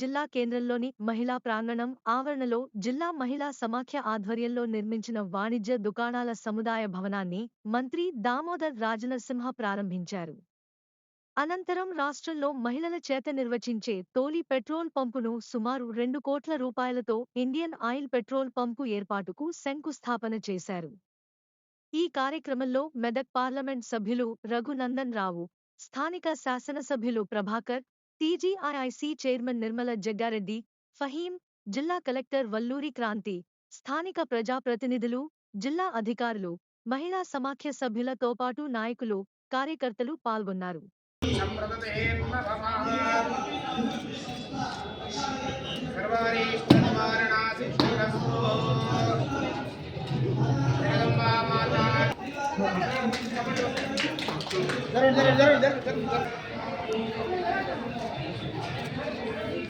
జిల్లా కేంద్రంలోని మహిళా ప్రాంగణం ఆవరణలో జిల్లా మహిళా సమాఖ్య ఆధ్వర్యంలో నిర్మించిన వాణిజ్య దుకాణాల సముదాయ భవనాన్ని మంత్రి దామోదర్ రాజనరసింహ ప్రారంభించారు. అనంతరం రాష్ట్రంలో మహిళల చేత నిర్వచించే తోలి పెట్రోల్ పంపును సుమారు రెండు కోట్ల రూపాయలతో ఇండియన్ ఆయిల్ పెట్రోల్ పంపు ఏర్పాటుకు శంకుస్థాపన చేశారు. ఈ కార్యక్రమంలో మెదక్ పార్లమెంట్ సభ్యులు రఘునందన్ రావు స్థానిక శాసనసభ్యులు ప్రభాకర్ టీజీఐఐసి చైర్మన్ నిర్మల జగ్గారెడ్డి ఫహీం జిల్లా కలెక్టర్ వల్లూరి క్రాంతి స్థానిక ప్రజాప్రతినిధులు జిల్లా అధికారులు మహిళా సమాఖ్య సభ్యులతో పాటు నాయకులు కార్యకర్తలు పాల్గొన్నారు. ఇది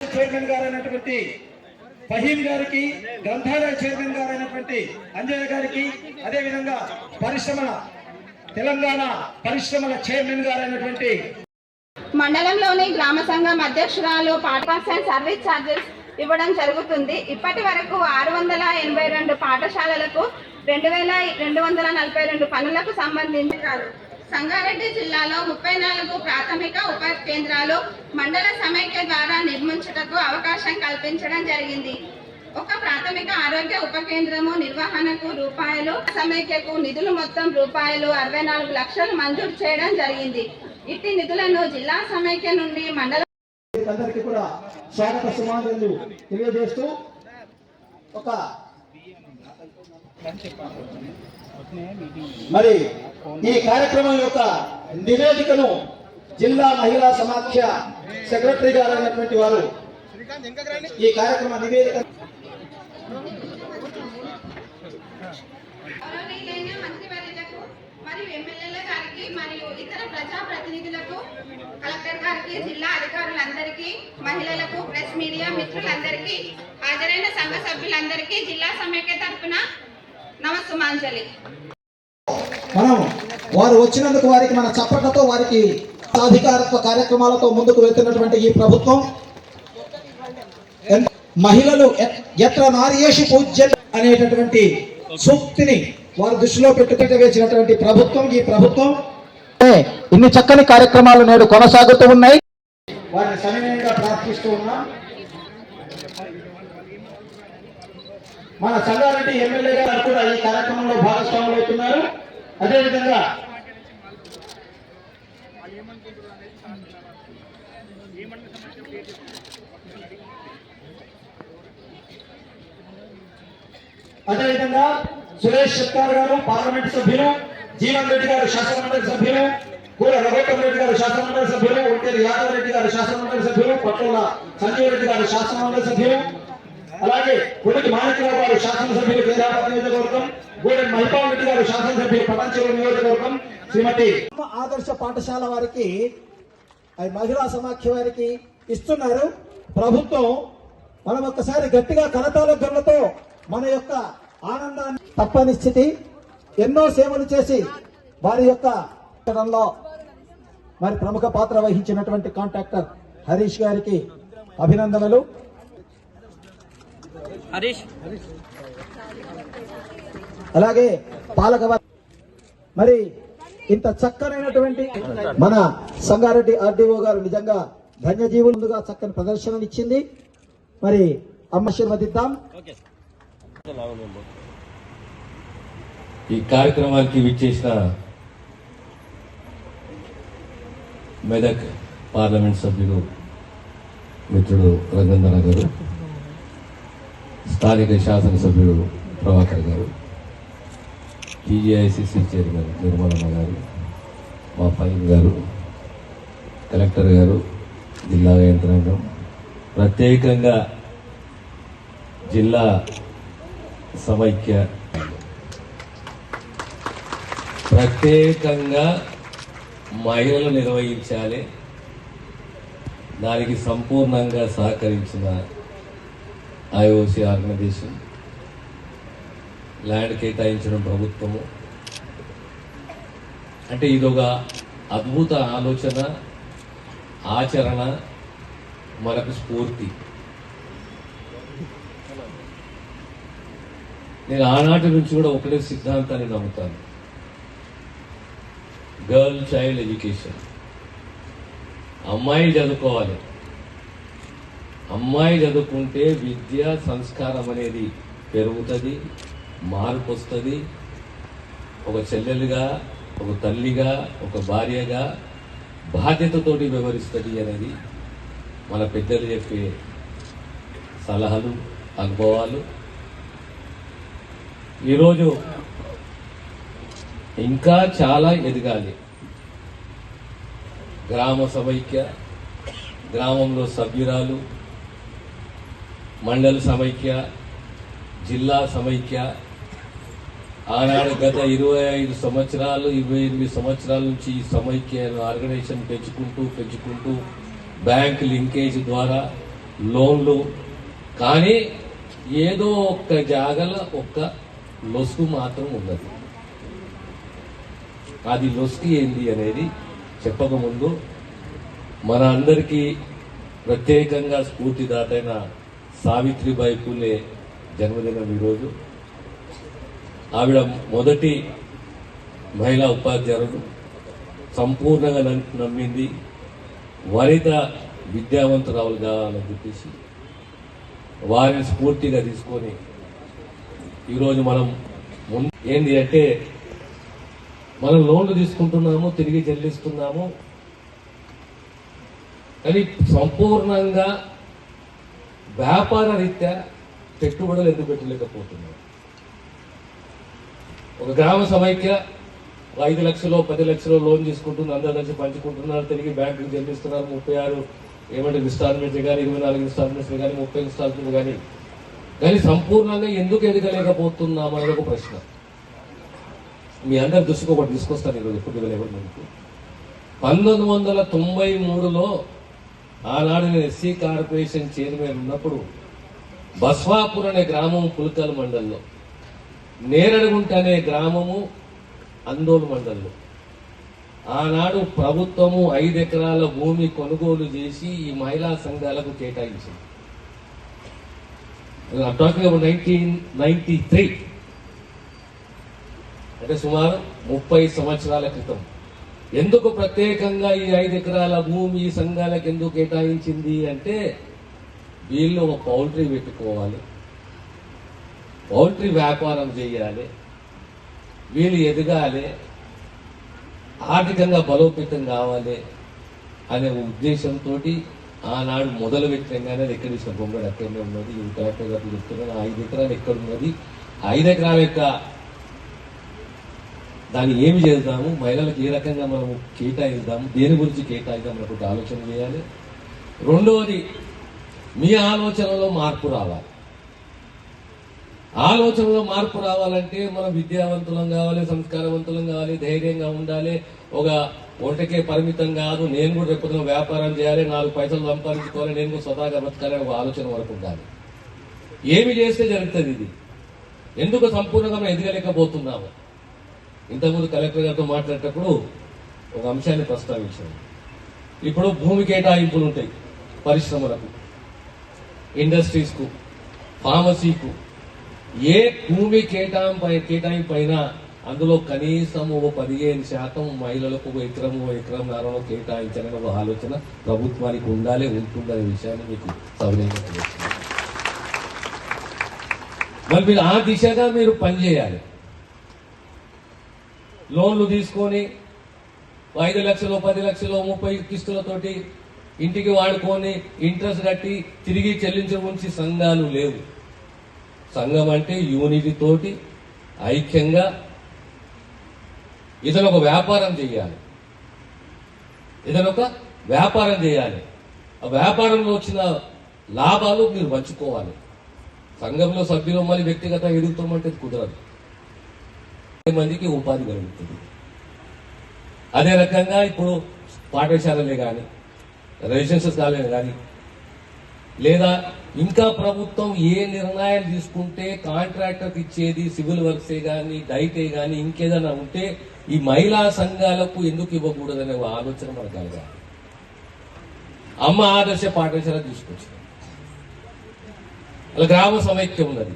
చైర్మన్ గారు అయినటువంటి ఫహీం గారికి గ్రంథాలయ చైర్మన్ గారు అయినటువంటి అంజయ్య గారికి అదేవిధంగా పరిశ్రమల తెలంగాణ పరిశ్రమల చైర్మన్ గారు అయినటువంటి మండలంలోని గ్రామ సంఘం అధ్యక్షురాలు పాఠశాల సర్వీస్ ఛార్జెస్ ఇవ్వడం జరుగుతుంది. ఇప్పటి వరకు ఆరు వందల ఎనభై రెండు పాఠశాలలకు రెండు వేల రెండు వందల నలభై రెండు పనులకు సంబంధించి కాదు సంగారెడ్డి జిల్లాలో ముప్పై నాలుగు ప్రాథమిక ఉప కేంద్రాలు మండల సమైక్య ద్వారా నిర్మించుటకు అవకాశం కల్పించడం జరిగింది. ఒక ప్రాథమిక ఆరోగ్య ఉప కేంద్రము నిర్వహణకు రూపాయలు సమైక్యకు నిధులు మొత్తం రూపాయలు అరవై నాలుగు లక్షలు మంజూరు చేయడం జరిగింది. ఇట్టి నిధులను జిల్లా సమైక్య నుండి మండల కూడా స్వాగత సుమానులు తెలియజేస్తూ ఒక మరి ఈ కార్యక్రమం యొక్క నివేదికను జిల్లా మహిళా సమాఖ్య సెక్రటరీ గారు అయినటువంటి వారు ఈ కార్యక్రమ నివేదిక మరియు ఎమ్మెల్యేల గారికి మరియు ఇతర ప్రజా ప్రతినిధులకు కలెక్టర్ గారికి జిల్లా అధికారులకు అధికారులందరికీ మహిళలకు ప్రెస్ మీడియా మిత్రులందరికీ హాజరైన సంఘ సభ్యులందరికీ జిల్లా సమైక్య తరపున నమస్సుమాంజలి. మనం వారు వచ్చినందుకు వారికి మన చప్పట్లతో వారికి సాధికారత్వ కార్యక్రమాలతో ముందుకు వెళ్తున్నటువంటి ఈ ప్రభుత్వం. మహిళలు ఎ- ఎత్ర నార్యేషు పూజ్య అనేటటువంటి సూక్తిని వారు దృష్టిలో పెట్టుకుంటే వేసినటువంటి ప్రభుత్వం ఈ ప్రభుత్వం. ఇన్ని చక్కని కార్యక్రమాలు నేడు కొనసాగుతూ ఉన్నాయి. వారిని సవినయంగా ప్రార్థిస్తూ ఉన్నాం. మన సంగారెడ్డి ఎమ్మెల్యే గారు కూడా ఈ కార్యక్రమంలో భాగస్వాములు అవుతున్నారు. అదేవిధంగా అదేవిధంగా సురేష్ శెట్టార్ గారు పార్లమెంట్ సభ్యులు జీవన్ రెడ్డి గారు శాసనమండలి సభ్యులు కూర రెడ్డి గారు శాసనమండలి సభ్యులు ఒంటేరు యాదవ్ రెడ్డి గారు శాసనమండలి సభ్యులు పట్టోల సంజయ్ రెడ్డి గారు శాసనమండలి సభ్యులు అలాగే కొడుకు మాణిక్యరావు గారు శాసనసభ్యులు కేదాపతి నియోజకవర్గం గూడెం మహిపాల్ రెడ్డి గారు శాసనసభ్యులు పటాన్చెరు నియోజకవర్గం శ్రీమతి ఆదర్శ పాఠశాల వారికి అది మహిళా సమాఖ్య వారికి ఇస్తున్నారు. ప్రభుత్వం మనం ఒక్కసారి గట్టిగా కరతాల గొల్లతో మన యొక్క ఆనందాన్ని తప్పని స్థితి ఎన్నో సేవలు చేసి వారి యొక్క లో మరి ప్రముఖ పాత్ర వహించినటువంటి కాంట్రాక్టర్ హరీష్ గారికి అభినందనలు. హరీష్. అలాగే పాలక మరి ఇంత చక్కనైనటువంటి మన సంగారెడ్డి ఆర్డీఓ గారు నిజంగా ధన్యజీవులుగా చక్కని ప్రదర్శన ఇచ్చింది. మరి అమ్మ ఆశీర్వదిద్దాం. ఓకే. ఈ కార్యక్రమానికి విచ్చేసిన మెదక్ పార్లమెంట్ సభ్యుడు మిత్రుడు రంగంధర గారు స్థానిక శాసనసభ్యుడు ప్రభాకర్ గారు టీజీఐసిసి చైర్మన్ నిర్మలమ్మ గారు మా ఫైన్ గారు కలెక్టర్ గారు జిల్లా యంత్రాంగం. ప్రత్యేకంగా జిల్లా సమైక్య ప్రత్యేకంగా మహిళలు నిర్వహించాలి. దానికి సంపూర్ణంగా సహకరించిన ఐఓసి ఆర్గనైజేషన్ ల్యాండ్ కేటాయించడం ప్రభుత్వము. అంటే ఇదొక అద్భుత ఆలోచన ఆచరణ మనకు స్ఫూర్తి. నేను ఆనాటి నుంచి కూడా ఒకటే సిద్ధాంతాన్ని నమ్ముతాను. Girl child education. అమ్మాయి చదువుకోవాలి. అమ్మాయి చదువుకుంటే విద్య సంస్కారం అనేది పెరుగుతుంది మార్పు వస్తుంది ఒక చెల్లెలుగా ఒక తల్లిగా ఒక భార్యగా బాధ్యతతోటి వ్యవహరిస్తుంది అనేది మన పెద్దలు చెప్పే సలహాలు అనుభవాలు. ఈరోజు ఇంకా చాలా ఎదగాలి. గ్రామ సమైక్య గ్రామంలో సభ్యురాలు మండల సమైక్య జిల్లా సమైక్య ఆనాడు గత ఇరవై ఐదు సంవత్సరాలు ఇరవై ఎనిమిది సంవత్సరాల నుంచి ఈ సమైక్య ఆర్గనైజేషన్ పెంచుకుంటూ పెంచుకుంటూ బ్యాంక్ లింకేజ్ ద్వారా లోన్లు కానీ ఏదో ఒక్క జాగల ఒక్క లొసుగు మాత్రం ఉన్నది అది లొస్కి ఏంది అనేది చెప్పకముందు మన అందరికీ ప్రత్యేకంగా స్ఫూర్తిదాతైన సావిత్రిబాయి పూలే జన్మదినం ఈరోజు. ఆవిడ మొదటి మహిళా ఉపాధ్యాయులు సంపూర్ణంగా నమ్మింది వనిత విద్యావంతురాలు కావాలని చెప్పేసి వారిని స్ఫూర్తిగా తీసుకొని ఈరోజు మనం ఏంటి అంటే మనం లోన్లు తీసుకుంటున్నాము తిరిగి చెల్లిస్తున్నాము. కానీ సంపూర్ణంగా వ్యాపార రీత్యా పెట్టుబడులు ఎందుకు పెట్టలేకపోతున్నాం? ఒక గ్రామ సమైక్య ఐదు లక్షలు పది లక్షలు లోన్ తీసుకుంటున్నారు అందరి నుంచి పంచుకుంటున్నారు తిరిగి బ్యాంకులు చెల్లిస్తున్నారు ముప్పై ఆరు ఏమంటే ఇన్స్టాల్మెంట్స్ కానీ ఇరవై నాలుగు ఇన్స్టాల్మెంట్స్ కానీ ముప్పై ఇన్స్టాల్మెంట్స్ కానీ. కానీ సంపూర్ణంగా ఎందుకు ఎదగలేకపోతున్నాం అనేది ఒక ప్రశ్న. మీ అందరి దృష్టికి ఒకటి తీసుకొస్తాను ఈరోజు కొద్దిగా లేవర్ ముందుకు పంతొమ్మిది వందల తొంభై మూడులో ఆనాడు నేను ఎస్సీ కార్పొరేషన్ చైర్మన్ ఉన్నప్పుడు బస్వాపూర్ అనే గ్రామం పులకల్ మండల్లో నేరడుగుంట అనే గ్రామము అందోల్ మండల్లో. ఆనాడు ప్రభుత్వము ఐదు ఎకరాల భూమి కొనుగోలు చేసి ఈ మహిళా సంఘాలకు కేటాయించింది. టాకింగ్ నైన్టీన్ నైన్టీ త్రీ అంటే సుమారు ముప్పై సంవత్సరాల క్రితం. ఎందుకు ప్రత్యేకంగా ఈ ఐదు ఎకరాల భూమి ఈ సంఘాలకు ఎందుకు కేటాయించింది అంటే వీళ్ళు ఒక పౌల్ట్రీ పెట్టుకోవాలి. పౌల్ట్రీ వ్యాపారం చేయాలి. వీళ్ళు ఎదగాలి. ఆర్థికంగా బలోపేతం కావాలి అనే ఉద్దేశంతో ఆనాడు మొదలు పెట్టంగానే ఎక్కడ ఇచ్చిన బొమ్మడు అక్కడనే ఉన్నది. ఇది కలెక్టర్ గారు చెప్తున్నారు ఐదు ఎకరాలు ఎక్కడ ఉన్నది ఐదు ఎకరాల యొక్క దాన్ని ఏమి చేద్దాము? మహిళలకు ఏ రకంగా మనము కేటాయిద్దాము? దేని గురించి కేటాయిద్దాం మనకు ఒకటి ఆలోచన చేయాలి. రెండవది మీ ఆలోచనలో మార్పు రావాలి. ఆలోచనలో మార్పు రావాలంటే మనం విద్యావంతులం కావాలి సంస్కారవంతులం కావాలి ధైర్యంగా ఉండాలి. ఒక ఒంటకే పరిమితం కాదు. నేను కూడా రేపు వ్యాపారం చేయాలి నాలుగు పైసలు సంపాదించుకోవాలి నేను కూడా స్వతహాగా బతకాలి ఒక ఆలోచన వరకు ఉండాలి. ఏమి చేస్తే జరుగుతుంది ఇది? ఎందుకు సంపూర్ణంగా మనం ఎదగలేకపోతున్నాము? ఇంతకుముందు కలెక్టర్ గారితో మాట్లాడేటప్పుడు ఒక అంశాన్ని ప్రస్తావించాను ఇప్పుడు భూమి కేటాయింపులు ఉంటాయి పరిశ్రమలకు ఇండస్ట్రీస్కు ఫార్మసీకు. ఏ భూమి కేటాయింపు కేటాయింపు అయినా అందులో కనీసం ఓ పదిహేను శాతం మహిళలకు ఒక ఎకరం ఒక ఎకరం నారలో కేటాయించాలని ఒక ఆలోచన ప్రభుత్వానికి ఉండాలి ఉంటుందనే విషయాన్ని మీకు సవినయంగా మరి మీరు ఆ దిశగా మీరు పనిచేయాలి. లోన్లు తీసుకొని ఐదు లక్షలు పది లక్షలు ముప్పై కిస్తులతోటి ఇంటికి వాడుకొని ఇంట్రెస్ట్ కట్టి తిరిగి చెల్లించవలసి సంఘాలు లేవు. సంఘం అంటే యూనిటీతోటి ఐక్యంగా ఇతను ఒక వ్యాపారం చేయాలి. ఇతను ఒక వ్యాపారం చేయాలి. ఆ వ్యాపారంలో వచ్చిన లాభాలు మీరు పంచుకోవాలి. సంఘంలో సభ్యులు మళ్ళీ వ్యక్తిగత ఎదుగుతామంటే కుదరదు. మందికి ఉపాధి కలుగుతుంది. అదే రకంగా ఇప్పుడు పాఠశాలలే కానీ రెసిడెన్షియల్ కాలేజీ కానీ లేదా ఇంకా ప్రభుత్వం ఏ నిర్ణయాలు తీసుకుంటే కాంట్రాక్టర్ ఇచ్చేది సివిల్ వర్క్సే కానీ డైటే కానీ ఇంకేదైనా ఉంటే ఈ మహిళా సంఘాలకు ఎందుకు ఇవ్వకూడదనే ఆలోచన మనకు కలగాలి. అమ్మ ఆదర్శ పాఠశాల తీసుకొచ్చింది. అలా గ్రామ సమైక్యం ఉన్నది.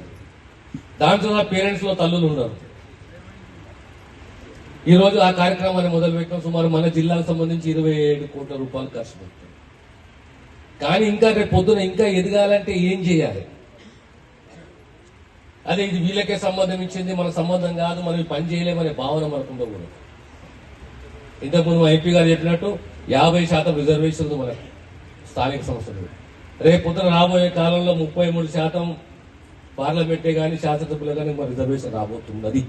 దాంట్లో నా పేరెంట్స్లో తల్లులు ఉన్నారు. ఈ రోజు ఆ కార్యక్రమాన్ని మొదలుపెట్టడం సుమారు మన జిల్లాకు సంబంధించి ఇరవై ఏడు కోట్ల రూపాయలు ఖర్చు పెట్టాం. కానీ ఇంకా రేపు పొద్దున ఇంకా ఎదగాలంటే ఏం చేయాలి? అదే ఇది వీళ్ళకే సంబంధం ఇచ్చింది మన సంబంధం కాదు మనం పని చేయలేమనే భావన మనకు ఉండకూడదు. ఇంతకుముందు మా ఎంపీ గారు చెప్పినట్టు యాభై శాతం రిజర్వేషన్ ఉంది మనకి స్థానిక సంస్థలు. రేపు పొద్దున రాబోయే కాలంలో ముప్పై మూడు శాతం పార్లమెంటే కానీ శాసనసభలో కానీ మన రిజర్వేషన్ రాబోతున్నది.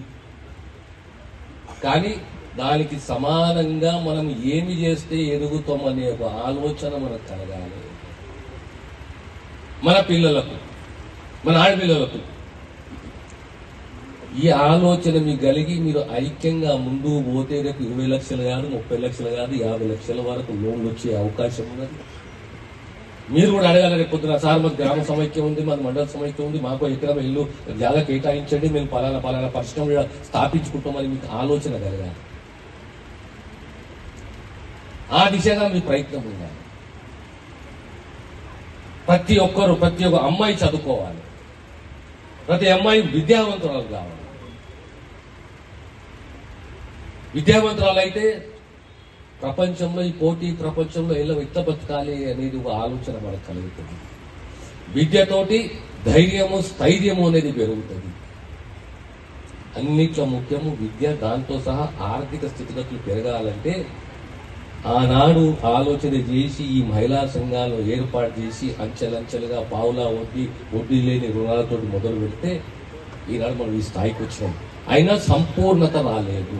కానీ దానికి సమానంగా మనం ఏమి చేస్తే ఎదుగుతాం అనే ఒక ఆలోచన మనకు కలగాలి. మన పిల్లలకు మన ఆడపిల్లలకు. ఈ ఆలోచన మీకు కలిగి మీరు ఐక్యంగా ముందు పోతే రేపు ఇరవై లక్షలు కాదు ముప్పై లక్షలు కాదు యాభై లక్షల వరకు లోన్లు వచ్చే అవకాశం ఉన్నది. మీరు కూడా అడగాలి రేపు పొద్దున సార్ మాకు గ్రామ సమైక్యం ఉంది మాకు మండల సమైక్యం ఉంది మాకు ఎకరం ఇల్లు జాగా కేటాయించండి మేము పలానా పలానా పరిశ్రమ స్థాపించుకుంటామని మీకు ఆలోచన కలగాలి. ఆ దిశగా మీ ప్రయత్నం ఉండాలి. ప్రతి ఒక్కరు ప్రతి ఒక్క అమ్మాయి చదువుకోవాలి. ప్రతి అమ్మాయి విద్యావంతురాలు కావాలి. విద్యావంతురాలు అయితే ప్రపంచంలో ఈ పోటీ ప్రపంచంలో ఎలా ఎట్లా బతకాలి అనేది ఒక ఆలోచన మనకు కలుగుతుంది. విద్యతోటి ధైర్యము స్థైర్యము అనేది పెరుగుతుంది. అన్నిట్లో ముఖ్యము విద్య దాంతో సహా ఆర్థిక స్థితిగతులు పెరగాలంటే ఆనాడు ఆలోచన చేసి ఈ మహిళా సంఘాలు ఏర్పాటు చేసి అంచెలంచెలుగా పావులా వడ్డీ వడ్డీ లేని రుణాలతో మొదలు పెడితే ఈనాడు మనం ఈ స్థాయికి వచ్చినాం. అయినా సంపూర్ణత రాలేదు.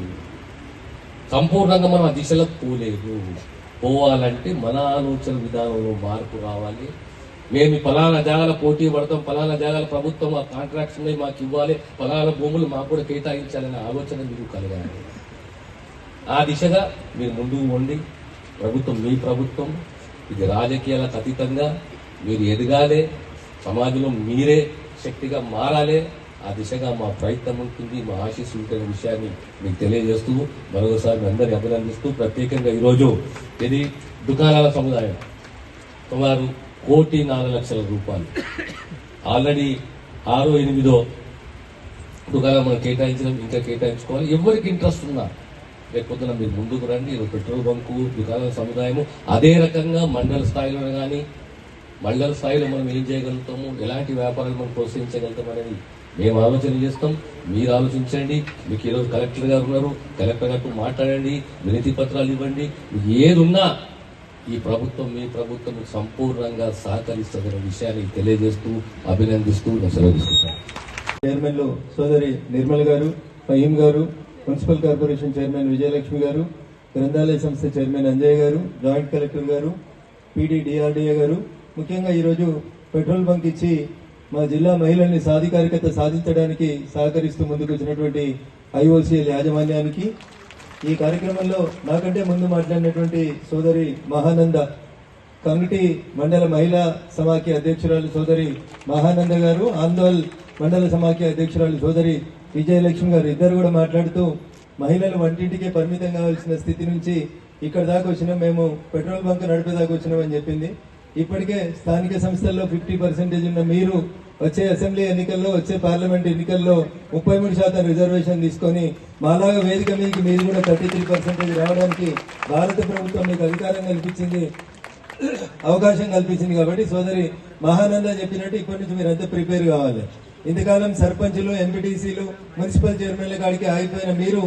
సంపూర్ణంగా మనం ఆ దిశలో పోలేదు. పోవాలంటే మన ఆలోచన విధానంలో మార్పు రావాలి మేము పలానా ఫలానా జాగాల పోటీ పడతాం ఫలానా జాగాల ప్రభుత్వం ఆ కాంట్రాక్ట్స్ ఉన్నాయి మాకు ఇవ్వాలి ఫలానా భూములు మాకు కూడా కేటాయించాలనే ఆలోచన మీకు కలగాలి. ఆ దిశగా మీరు ముందుకు ఉండి ప్రభుత్వం మీ ప్రభుత్వం ఇది రాజకీయాలకు అతీతంగా మీరు ఎదగాలి సమాజంలో మీరే శక్తిగా మారాలి. ఆ దిశగా మా ప్రయత్నం ఉంటుంది మా ఆశీస్సు ఉంటున్న విషయాన్ని మీకు తెలియజేస్తూ మరొకసారి మీ అందరినీ అభినందిస్తూ ప్రత్యేకంగా ఈరోజు ఇది దుకాణాల సముదాయం. సుమారు కోటి నాలుగు లక్షల రూపాయలు. ఆల్రెడీ ఆరో ఎనిమిదో దుకాణం మనం కేటాయించడం ఇంకా కేటాయించుకోవాలి. ఎవరికి ఇంట్రెస్ట్ ఉన్నా లేకపోతే మీరు ముందుకు రండి. ఈరోజు పెట్రోల్ బంకు దుకాణాల సముదాయము అదే రకంగా మండల స్థాయిలో కానీ మండల స్థాయిలో మనం ఏం చేయగలుగుతాము? ఎలాంటి వ్యాపారాలు మనం ప్రోత్సహించగలుగుతాం అనేది మేము ఆలోచన చేస్తాం మీరు ఆలోచించండి మీకు ఈరోజు కలెక్టర్ గారు ఉన్నారు కలెక్టర్ గారితో మాట్లాడండి వినతి పత్రాలు ఇవ్వండి. మీకు ఈ ప్రభుత్వం మీ ప్రభుత్వం సంపూర్ణంగా సహకరిస్తుందన్న విషయాన్ని తెలియజేస్తూ అభినందిస్తూ నేను సెలవు తీసుకుంటాను. చైర్మన్లు సోదరి నిర్మల్ గారు ఫహీం గారు మున్సిపల్ కార్పొరేషన్ చైర్మన్ విజయలక్ష్మి గారు గ్రంథాలయ సంస్థ చైర్మన్ అంజయ్ గారు జాయింట్ కలెక్టర్ గారు పీడీ డిఆర్డీఏ గారు. ముఖ్యంగా ఈరోజు పెట్రోల్ బంక్ ఇచ్చి మా జిల్లా మహిళల్ని సాధికారికత సాధించడానికి సహకరిస్తూ ముందుకు వచ్చినటువంటి ఐఓసీఎల్ యాజమాన్యానికి ఈ కార్యక్రమంలో నాకంటే ముందు మాట్లాడినటువంటి సోదరి మహానంద కమిటీ మండల మహిళా సమాఖ్య అధ్యక్షురాలు సోదరి మహానంద గారు ఆందోళన్ మండల సమాఖ్య అధ్యక్షురాలు సోదరి విజయలక్ష్మి గారు ఇద్దరు కూడా మాట్లాడుతూ మహిళలు వంటింటికే పరిమితం కావాల్సిన స్థితి నుంచి ఇక్కడ దాకా వచ్చినాం మేము పెట్రోల్ బంక్ నడిపేదాకా వచ్చినామని చెప్పింది. ఇప్పటికే స్థానిక సంస్థల్లో ఫిఫ్టీ పర్సెంటేజ్ ఉన్న మీరు వచ్చే అసెంబ్లీ ఎన్నికల్లో వచ్చే పార్లమెంట్ ఎన్నికల్లో ముప్పై మూడు శాతం రిజర్వేషన్ తీసుకొని మాలాగా వేదిక మీదకి మీరు కూడా థర్టీ త్రీ పర్సెంటేజ్ రావడానికి భారత ప్రభుత్వం మీకు అధికారం కల్పించింది అవకాశం కల్పించింది కాబట్టి సోదరి మహానంద చెప్పినట్టు ఇప్పటి నుంచి మీరు అంతా ప్రిపేర్ కావాలి. ఇంతకాలం సర్పంచులు ఎంపీటీసీలు మున్సిపల్ చైర్మన్ల కాడికి ఆగిపోయిన మీరు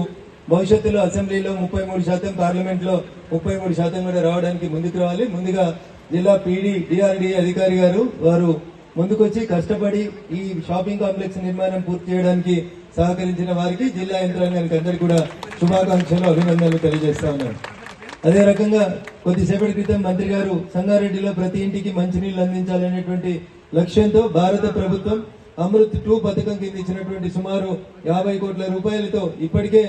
భవిష్యత్తులో అసెంబ్లీలో ముప్పై మూడు శాతం పార్లమెంట్లో ముప్పై మూడు శాతం కూడా రావడానికి ముందుకు రావాలి. ముందుగా జిల్లా పీడీ డిఆర్డీ అధికారి గారు వారు ముందుకొచ్చి కష్టపడి ఈ షాపింగ్ కాంప్లెక్స్ నిర్మాణం పూర్తి చేయడానికి సహకరించిన వారికి జిల్లా యంత్రాంగానికి అందరికీ కూడా శుభాకాంక్షలు అభినందనలు తెలియజేస్తా ఉన్నాను. అదే రకంగా కొద్దిసేపటి క్రితం మంత్రి గారు సంగారెడ్డిలో ప్రతి ఇంటికి మంచినీళ్ళు అందించాలనేటువంటి లక్ష్యంతో భారత ప్రభుత్వం అమృత్ టూ పథకం కింద ఇచ్చినటువంటి సుమారు యాభై కోట్ల రూపాయలతో ఇప్పటికే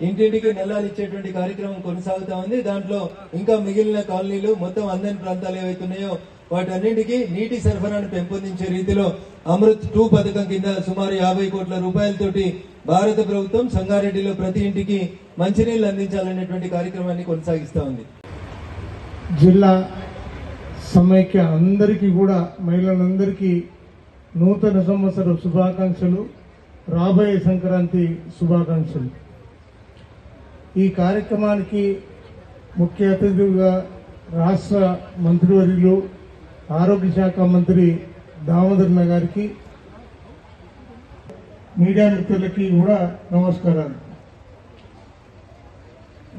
ఇంటింటికి నెలలు ఇచ్చేటువంటి కార్యక్రమం కొనసాగుతా ఉంది. దాంట్లో ఇంకా మిగిలిన కాలనీలు మొత్తం అందని ప్రాంతాలు ఏవైతున్నాయో వాటన్నింటికి నీటి సరఫరాను పెంపొందించే రీతిలో అమృత్ టూ పథకం కింద సుమారు యాభై కోట్ల రూపాయలతోటి భారత ప్రభుత్వం సంగారెడ్డిలో ప్రతి ఇంటికి మంచినీళ్ళు అందించాలనేటువంటి కార్యక్రమాన్ని కొనసాగిస్తూ ఉంది. జిల్లా సమైక్య అందరికీ కూడా మహిళలందరికీ నూతన సంవత్సర శుభాకాంక్షలు రాబోయే సంక్రాంతి శుభాకాంక్షలు. ఈ కార్యక్రమానికి ముఖ్య అతిథులుగా రాష్ట్ర మంత్రివర్యులు ఆరోగ్య శాఖ మంత్రి దామోదర్ గారికి మీడియా మిత్రులకి కూడా నమస్కారాలు.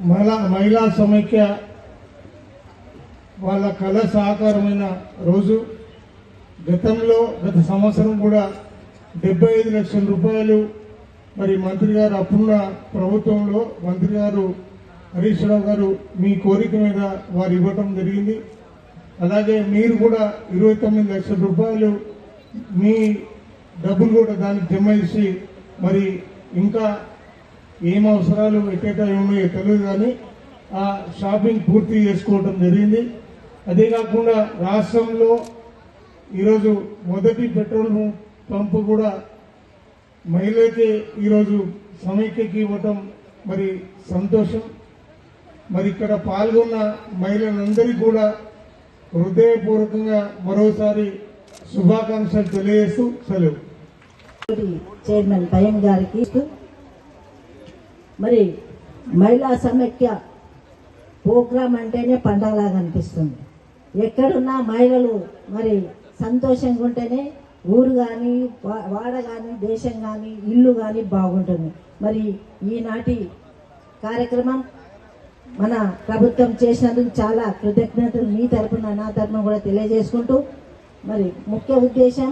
మహిళా మహిళా సమైక్య వాళ్ళ కళ సాకారమైన రోజు. గతంలో గత సంవత్సరం కూడా డెబ్బై ఐదు లక్షల రూపాయలు మరి మంత్రి గారు అప్పుడున్న ప్రభుత్వంలో మంత్రి గారు హరీష్ రావు గారు మీ కోరిక మీద వారు ఇవ్వటం జరిగింది. అలాగే మీరు కూడా ఇరవై తొమ్మిది లక్షల రూపాయలు మీ డబ్బులు కూడా దానికి జమ చేసి మరి ఇంకా ఏం అవసరాలు ఎక్కడ ఉన్నాయో తెలియదు కానీ ఆ షాపింగ్ పూర్తి చేసుకోవటం జరిగింది. అదే కాకుండా రాష్ట్రంలో ఈరోజు మొదటి పెట్రోల్ పంపు కూడా మహిళలకి ఈరోజు సమైక్యకి ఇవ్వటం మరి సంతోషం. మరి ఇక్కడ పాల్గొన్న మహిళలందరికీ కూడా హృదయపూర్వకంగా మరోసారి శుభాకాంక్షలు తెలియజేస్తూ సెలవు. చైర్మన్ పయన్ గారికి మరి మహిళా సమైక్య ప్రోగ్రాం అంటేనే పండగలాగా అనిపిస్తుంది. ఎక్కడున్నా మహిళలు మరి సంతోషంగా ఉంటేనే ఊరు కానీ వాడ కానీ దేశం కానీ ఇల్లు కానీ బాగుంటుంది. మరి ఈనాటి కార్యక్రమం మన ప్రభుత్వం చేసినందుకు చాలా కృతజ్ఞతలు మీ తరపున నా తరపున కూడా తెలియజేసుకుంటూ మరి ముఖ్య ఉద్దేశం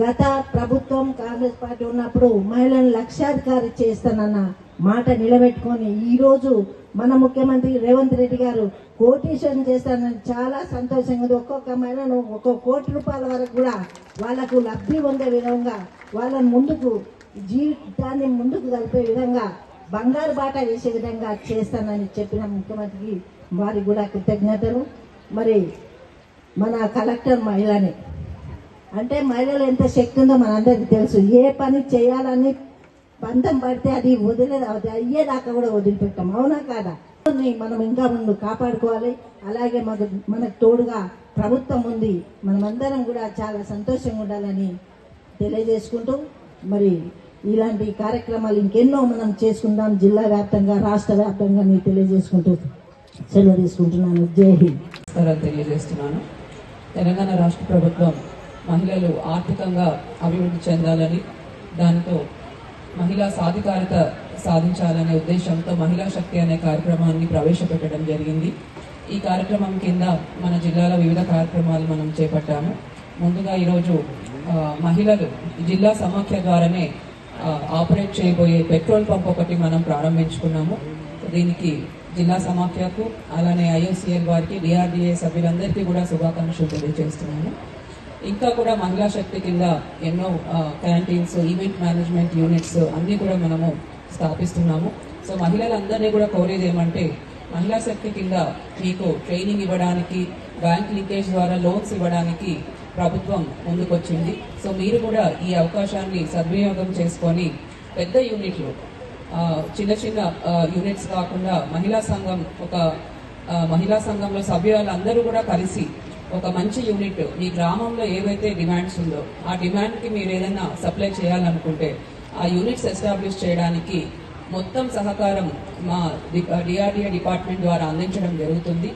గత ప్రభుత్వం కాంగ్రెస్ పార్టీ ఉన్నప్పుడు మహిళలను లక్షాధికారి చేస్తానన్న మాట నిలబెట్టుకొని ఈరోజు మన ముఖ్యమంత్రి రేవంత్ రెడ్డి గారు కోటీశ్వరం చేస్తానని చాలా సంతోషంగా ఉంది. ఒక్కొక్క మహిళను ఒక్కొక్క కోటి రూపాయల వరకు కూడా వాళ్ళకు లబ్ధి పొందే విధంగా వాళ్ళని ముందుకు జీవితాన్ని ముందుకు కలిపే విధంగా బంగారు బాట వేసే విధంగా చేస్తానని చెప్పిన ముఖ్యమంత్రికి వారికి కూడా కృతజ్ఞతలు. మరి మన కలెక్టర్ మహిళని అంటే మహిళలు ఎంత శక్తి ఉందో మనందరికీ తెలుసు. ఏ పని చేయాలని పంతం పడితే అది వదిలేదు? అది అయ్యేదాకా కూడా వదిలిపెట్టాం. అవునా కాదా? మనం ఇంకా ముందు కాపాడుకోవాలి. అలాగే మనకు మనకు తోడుగా ప్రభుత్వం ఉంది. మనమందరం కూడా చాలా సంతోషంగా ఉండాలని తెలియజేసుకుంటూ మరి ఇలాంటి కార్యక్రమాలు ఇంకెన్నో మనం చేసుకుందాం జిల్లా వ్యాప్తంగా రాష్ట్ర వ్యాప్తంగా నేను తెలియజేసుకుంటూ సెలవు తీసుకుంటున్నాను. జై హింద్. తెలియజేస్తున్నాను. తెలంగాణ రాష్ట్ర ప్రభుత్వం మహిళలు ఆర్థికంగా అభివృద్ధి చెందాలని దానితో మహిళా సాధికారత సాధించాలనే ఉద్దేశంతో మహిళా శక్తి అనే కార్యక్రమాన్ని ప్రవేశపెట్టడం జరిగింది. ఈ కార్యక్రమం కింద మన జిల్లాలో వివిధ కార్యక్రమాలు మనం చేపట్టాము. ముందుగా ఈరోజు మహిళలు జిల్లా సమాఖ్య ద్వారానే ఆపరేట్ చేయబోయే పెట్రోల్ పంప్ ఒకటి మనం ప్రారంభించుకున్నాము. దీనికి జిల్లా సమాఖ్యకు అలానే ఐఎస్సిఎల్ వారికి డిఆర్డిఏ సభ్యులందరికీ కూడా శుభాకాంక్షలు తెలియజేస్తున్నాను ఇంకా కూడా మహిళా శక్తి కింద ఎన్నో క్యాంటీన్స్ ఈవెంట్ మేనేజ్మెంట్ యూనిట్స్ అన్నీ కూడా మనము స్థాపిస్తున్నాము. సో మహిళలందరినీ కూడా కోరేది ఏమంటే మహిళా శక్తి కింద మీకు ట్రైనింగ్ ఇవ్వడానికి బ్యాంక్ లింకేజ్ ద్వారా లోన్స్ ఇవ్వడానికి ప్రభుత్వం ముందుకొచ్చింది. సో మీరు కూడా ఈ అవకాశాన్ని సద్వినియోగం చేసుకొని పెద్ద యూనిట్లు చిన్న చిన్న యూనిట్స్ కాకుండా మహిళా సంఘం ఒక మహిళా సంఘంలో సభ్యులందరూ కూడా కలిసి ఒక మంచి యూనిట్ మీ గ్రామంలో ఏవైతే డిమాండ్స్ ఉందో ఆ డిమాండ్కి మీరు ఏదైనా సప్లై చేయాలనుకుంటే ఆ యూనిట్స్ ఎస్టాబ్లిష్ చేయడానికి మొత్తం సహకారం మా డిఆర్డిఏ డిపార్ట్మెంట్ ద్వారా అందించడం జరుగుతుంది.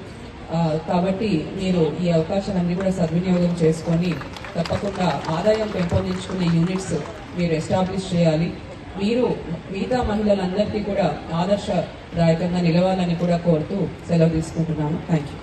కాబట్టి మీరు ఈ అవకాశాలన్నీ కూడా సద్వినియోగం చేసుకొని తప్పకుండా ఆదాయం పెంపొందించుకునే యూనిట్స్ మీరు ఎస్టాబ్లిష్ చేయాలి. మీరు మిగతా మహిళలందరికీ కూడా ఆదర్శదాయకంగా నిలవాలని కూడా కోరుతూ సెలవు తీసుకుంటున్నాను. Thank you